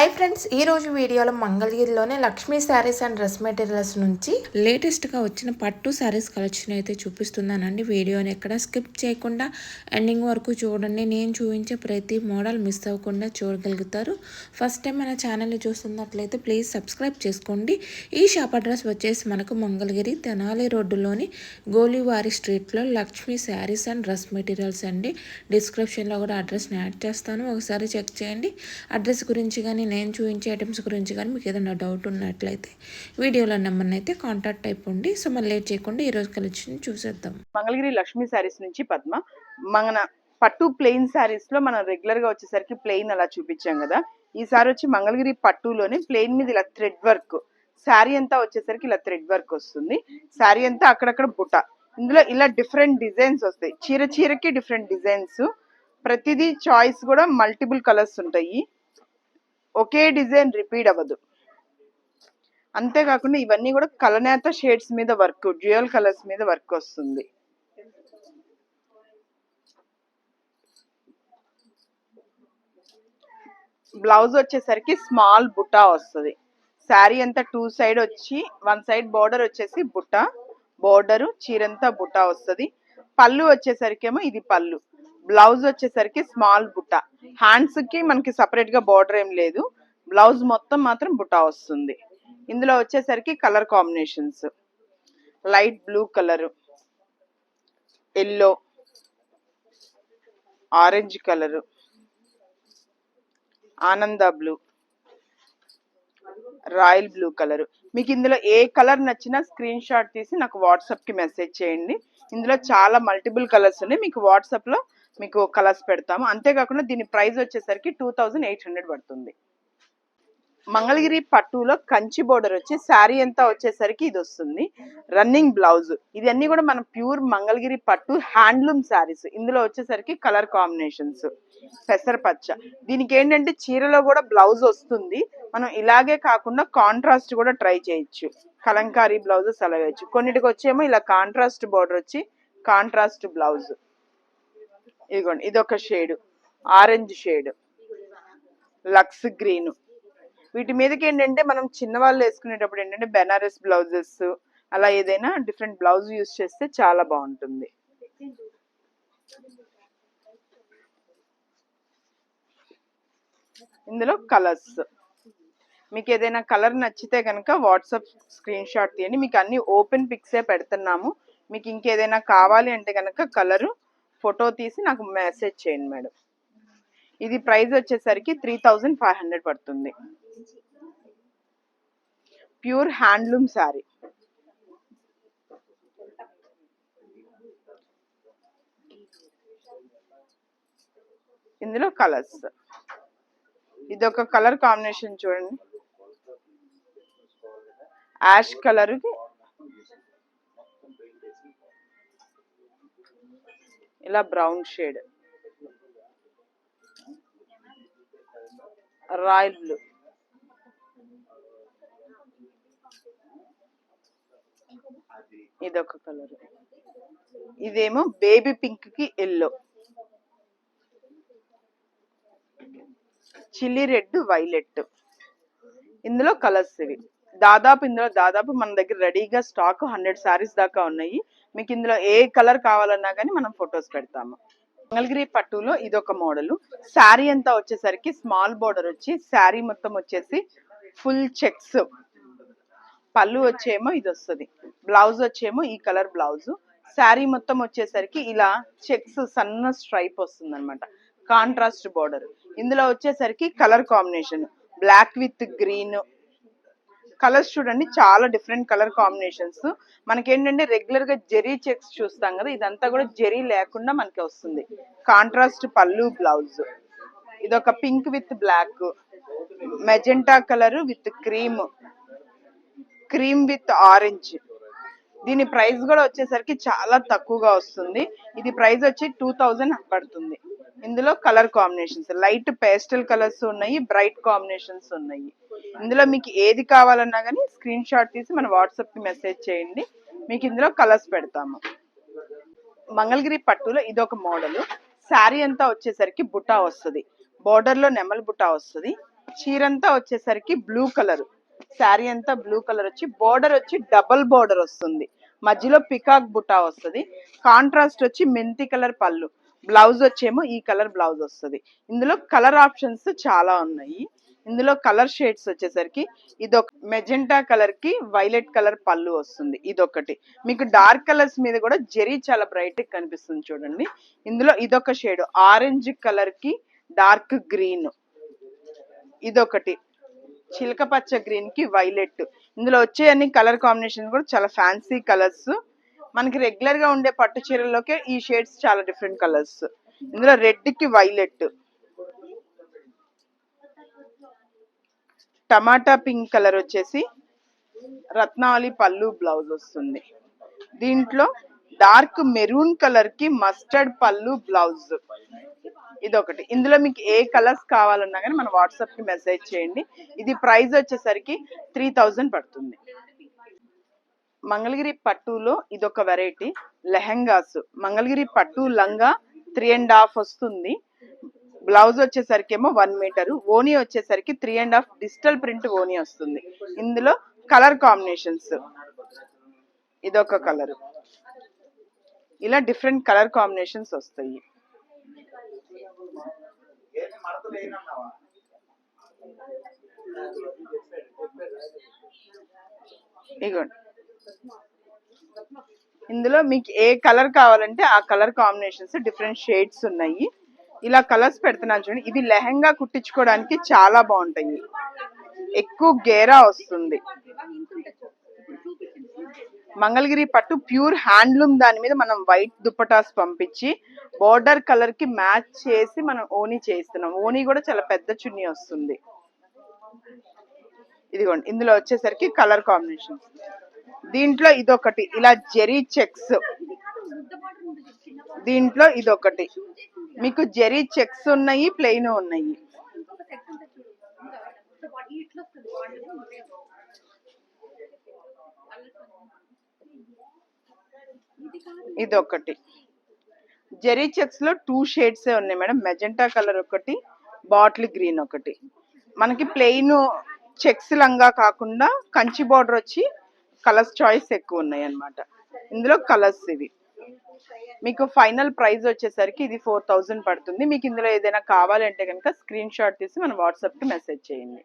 Hi friends ఈ రోజు వీడియోలో మంగళగిరిలోనే Lakshmi sarees and dress materials నుంచి లేటెస్ట్గా వచ్చిన పట్టు శారీస్ కలెక్షన్ అయితే చూపిస్తున్నానండి. వీడియోని ఎక్కడ స్కిప్ చేయకుండా ఎండింగ్ వరకు చూడండి. నేను చూపించే ప్రతి మోడల్ మిస్ అవ్వకుండా చూడగలుగుతారు. ఫస్ట్ టైం మన ఛానల్ని చూస్తున్నట్లయితే ప్లీజ్ సబ్స్క్రైబ్ చేసుకోండి. ఈ షాప్ అడ్రస్ వచ్చేసి మనకు మంగళగిరి తెనాలి రోడ్డులోని గోలివారి స్ట్రీట్లో Lakshmi sarees and dress materials అండి. డిస్క్రిప్షన్లో కూడా అడ్రస్ని యాడ్ చేస్తాను. ఒకసారి చెక్ చేయండి. అడ్రస్ గురించి కానీ నేను చూపించే ఐటమ్స్ గురించి కానీ మీకు ఏదైనా డౌట్ ఉన్నట్లయితే వీడియోలో నెంబర్ని అయితే కాంటాక్ట్ అయిపోండి. సో మళ్ళీ లేట్ చేయకుండా ఈరోజు కలెక్షన్ చూసేద్దాం. మంగళగిరి లక్ష్మీ శారీస్ నుంచి పద్మ మన పట్టు ప్లెయిన్ శారీస్లో మనం రెగ్యులర్గా వచ్చేసరికి ప్లెయిన్ అలా చూపించాం కదా. ఈసారి వచ్చి మంగళగిరి పట్టులోనే ప్లెయిన్ మీద ఇలా థ్రెడ్ వర్క్ శారీ అంతా వచ్చేసరికి ఇలా థ్రెడ్ వర్క్ వస్తుంది. శారీ అంతా అక్కడక్కడ బుట్ట. ఇందులో ఇలా డిఫరెంట్ డిజైన్స్ వస్తాయి. చీర చీరకి డిఫరెంట్ డిజైన్స్ ప్రతిదీ చాయిస్ కూడా మల్టిపుల్ కలర్స్ ఉంటాయి. ఒకే డిజైన్ రిపీట్ అవ్వదు. అంతేకాకుండా ఇవన్నీ కూడా కలనేత షేడ్స్ మీద వర్క్ డ్యూయల్ కలర్స్ మీద వర్క్ వస్తుంది. బ్లౌజ్ వచ్చేసరికి స్మాల్ బుట్టా వస్తుంది. శారీ అంతా టూ సైడ్ వచ్చి వన్ సైడ్ బార్డర్ వచ్చేసి బుట్ట బోర్డరు చీరంతా బుట్టా వస్తుంది. పళ్ళు వచ్చేసరికేమో ఇది పళ్ళు. బ్లౌజ్ వచ్చేసరికి స్మాల్ బుట్ట. హ్యాండ్స్కి మనకి సపరేట్గా బార్డర్ ఏం లేదు. బ్లౌజ్ మొత్తం మాత్రం బుట్ట వస్తుంది. ఇందులో వచ్చేసరికి colour combinations light blue colour yellow orange colour ఆనంద బ్లూ రాయల్ బ్లూ కలర్ మీకు ఇందులో ఏ కలర్ నచ్చినా స్క్రీన్ షాట్ తీసి నాకు వాట్సాప్కి మెసేజ్ చేయండి. ఇందులో చాలా మల్టిపుల్ కలర్స్ ఉన్నాయి. మీకు వాట్సాప్లో మీకు కలర్స్ పెడతాము. అంతేకాకుండా దీని ప్రైస్ వచ్చేసరికి టూ థౌజండ్ ఎయిట్ హండ్రెడ్ పడుతుంది. మంగళగిరి పట్టులో కంచి బోర్డర్ వచ్చి శారీ అంతా వచ్చేసరికి ఇది వస్తుంది. Running blouse. ఇవన్నీ కూడా మన ప్యూర్ మంగళగిరి పట్టు హ్యాండ్లూమ్ శారీస్. ఇందులో వచ్చేసరికి కలర్ కాంబినేషన్స్. పెసరపచ్చ దీనికి ఏంటంటే చీరలో కూడా బ్లౌజ్ వస్తుంది. మనం ఇలాగే కాకుండా కాంట్రాస్ట్ కూడా ట్రై చేయొచ్చు. కలంకారీ బ్లౌజెస్ అలా వేయచ్చు. కొన్నిటికి వచ్చేమో ఇలా కాంట్రాస్ట్ బోర్డర్ వచ్చి కాంట్రాస్ట్ బ్లౌజ్. ఇదిగోండి ఇది ఒక shade. Orange shade. Lux green. వీటి మీదకి ఏంటంటే మనం చిన్నవాళ్ళు వేసుకునేటప్పుడు ఏంటంటే బెనారస్ బ్లౌజెస్ అలా ఏదైనా డిఫరెంట్ బ్లౌజ్ యూస్ చేస్తే చాలా బాగుంటుంది. ఇందులో కలర్స్. మీకు ఏదైనా కలర్ నచ్చితే కనుక వాట్సాప్ స్క్రీన్ షాట్ తీయండి. మీకు అన్ని ఓపెన్ పిక్సే పెడుతున్నాము. మీకు ఇంకేదైనా కావాలి అంటే కనుక కలరు ఫోటో తీసి నాకు మెసేజ్ చేయండి మేడం. ఇది ప్రైస్ వచ్చేసరికి త్రీ థౌజండ్ ఫైవ్ హండ్రెడ్ పడుతుంది. ప్యూర్ హ్యాండ్లూమ్ శారీ ఇందులో కలర్స్. ఇది ఒక కలర్ కాంబినేషన్ చూడండి. యాష్ కలర్ ఇలా బ్రౌన్ షేడ్. Royal blue. ఇదొక కలర్. ఇదేమో బేబీ పింక్కి ఎల్లో. Chilli red violet. ఇందులో కలర్స్ ఇవి. దాదాపు ఇందులో దాదాపు మన దగ్గర రెడీగా స్టాక్ హండ్రెడ్ శారీస్ దాకా ఉన్నాయి. మీకు ఇందులో ఏ కలర్ కావాలన్నా కానీ మనం ఫొటోస్ పెడతాము. మంగళగిరి పట్టులో ఇదొక మోడల్. శారీ అంతా వచ్చేసరికి స్మాల్ బోర్డర్ వచ్చి శారీ మొత్తం వచ్చేసి ఫుల్ చెక్స్. పళ్ళు వచ్చేమో ఇది వస్తుంది బ్లౌజ్ వచ్చేమో ఈ కలర్ బ్లౌజ్. శారీ మొత్తం వచ్చేసరికి ఇలా చెక్స్ సన్న స్ట్రైప్ వస్తుంది అనమాట కాంట్రాస్ట్ బోర్డర్. ఇందులో వచ్చేసరికి colour combination. Black with green colours చూడండి చాలా డిఫరెంట్ కలర్ కాంబినేషన్స్ మనకేంటంటే రెగ్యులర్గా జెరీ చెక్స్ చూస్తాం కదా ఇదంతా కూడా జెరీ లేకుండా మనకి వస్తుంది. కాంట్రాస్ట్ పళ్ళు బ్లౌజ్ ఇది ఒక pink with black magenta colour with cream cream with orange దీని ప్రైస్ కూడా వచ్చేసరికి చాలా తక్కువగా వస్తుంది. ఇది ప్రైస్ వచ్చి టూ థౌజండ్ పడుతుంది. ఇందులో colour combinations light pastel colours ఉన్నాయి బ్రైట్ కాంబినేషన్స్ ఉన్నాయి. ఇందులో మీకు ఏది కావాలన్నా కానీ స్క్రీన్ షాట్ తీసి మన వాట్సాప్కి మెసేజ్ చేయండి. మీకు ఇందులో కలర్స్ పెడతాము. మంగళగిరి పట్టులో ఇది ఒక మోడల్. శారీ అంతా వచ్చేసరికి బుటా వస్తుంది. బోర్డర్లో నెమలి బుటా వస్తుంది. చీరంతా వచ్చేసరికి బ్లూ కలర్. శారీ అంతా బ్లూ కలర్ వచ్చి బోర్డర్ వచ్చి డబల్ బోర్డర్ వస్తుంది. మధ్యలో పికాక్ బుటా వస్తుంది. కాంట్రాస్ట్ వచ్చి మెంతి కలర్ పళ్ళు. బ్లౌజ్ వచ్చేమో ఈ కలర్ బ్లౌజ్ వస్తుంది. ఇందులో కలర్ ఆప్షన్స్ చాలా ఉన్నాయి. ఇందులో కలర్ షేడ్స్ వచ్చేసరికి ఇదొక మెజెంటా కలర్కి వైలెట్ కలర్ పళ్ళు వస్తుంది. ఇదొకటి. మీకు డార్క్ కలర్స్ మీద కూడా జెరీ చాలా బ్రైట్ కనిపిస్తుంది చూడండి. ఇందులో ఇదొక షేడ్. ఆరెంజ్ కలర్కి డార్క్ గ్రీన్. ఇదొకటి. చిలక పచ్చ గ్రీన్కి వైలెట్. ఇందులో వచ్చే అన్ని కలర్ కాంబినేషన్ కూడా చాలా ఫ్యాన్సీ కలర్స్ మనకి రెగ్యులర్గా ఉండే పట్టు చీరల్లోకే ఈ షేడ్స్ చాలా డిఫరెంట్ కలర్స్ ఇందులో రెడ్కి వైలెట్ టమాటా పింక్ కలర్ వచ్చేసి రత్నావళి పళ్ళు బ్లౌజ్ వస్తుంది. దీంట్లో డార్క్ మెరూన్ కలర్కి మస్టర్డ్ పళ్ళు బ్లౌజ్ ఇదొకటి. ఇందులో మీకు ఏ కలర్స్ కావాలన్నా కానీ మన వాట్సాప్కి మెసేజ్ చేయండి. ఇది ప్రైస్ వచ్చేసరికి త్రీ థౌజండ్ పడుతుంది. మంగళగిరి పట్టులో ఇదొక వెరైటీ లెహంగాస్. మంగళగిరి పట్టు లంగా త్రీ అండ్ హాఫ్ వస్తుంది. బ్లౌజ్ వచ్చేసరికి ఏమో వన్ మీటర్ ఓనీ వచ్చేసరికి three and half digital print ఓనీ వస్తుంది. ఇందులో కలర్ కాంబినేషన్స్. ఇదొక కలర్. ఇలా డిఫరెంట్ కలర్ కాంబినేషన్స్ వస్తాయి. ఇగోండి. ఇందులో మీకు ఏ కలర్ కావాలంటే ఆ కలర్ కాంబినేషన్స్ డిఫరెంట్ షేడ్స్ ఉన్నాయి. ఇలా కలర్స్ పెడుతున్నాను చూడండి. ఇది లెహంగా కుట్టించుకోవడానికి చాలా బాగుంటాయి. ఎక్కువ గేరా వస్తుంది. మంగళగిరి పట్టు ప్యూర్ హ్యాండ్లూమ్ దాని మీద మనం వైట్ దుప్పటాస్ పంపించి బోర్డర్ కలర్కి మ్యాచ్ చేసి మనం ఓనీ చేస్తున్నాం ఓనీ కూడా చాలా పెద్ద చున్నీ వస్తుంది. ఇదిగోండి. ఇందులో వచ్చేసరికి కలర్ కాంబినేషన్స్. దీంట్లో ఇదొకటి. ఇలా జెరీ చెక్స్. దీంట్లో ఇదొకటి. మీకు జెరీ చెక్స్ ఉన్నాయి ప్లెయిన్ ఉన్నాయి. ఇదొకటి. జెరీ చెక్స్లో టూ షేడ్స్ ఉన్నాయి మేడం. మెజెంటా కలర్ ఒకటి బాటిల్ గ్రీన్ ఒకటి. మనకి ప్లెయిన్ చెక్స్ లంగా కాకుండా కంచి బార్డర్ వచ్చి కలర్స్ చాయిస్ ఎక్కువ ఉన్నాయి అనమాట ఇందులో కలర్స్ ఇవి. మీకు ఫైనల్ ప్రైస్ వచ్చేసరికి ఇది ఫోర్ థౌజండ్ పడుతుంది. మీకు ఇందులో ఏదైనా కావాలంటే కనుక స్క్రీన్ షాట్ తీసి మన వాట్సాప్కి మెసేజ్ చేయండి.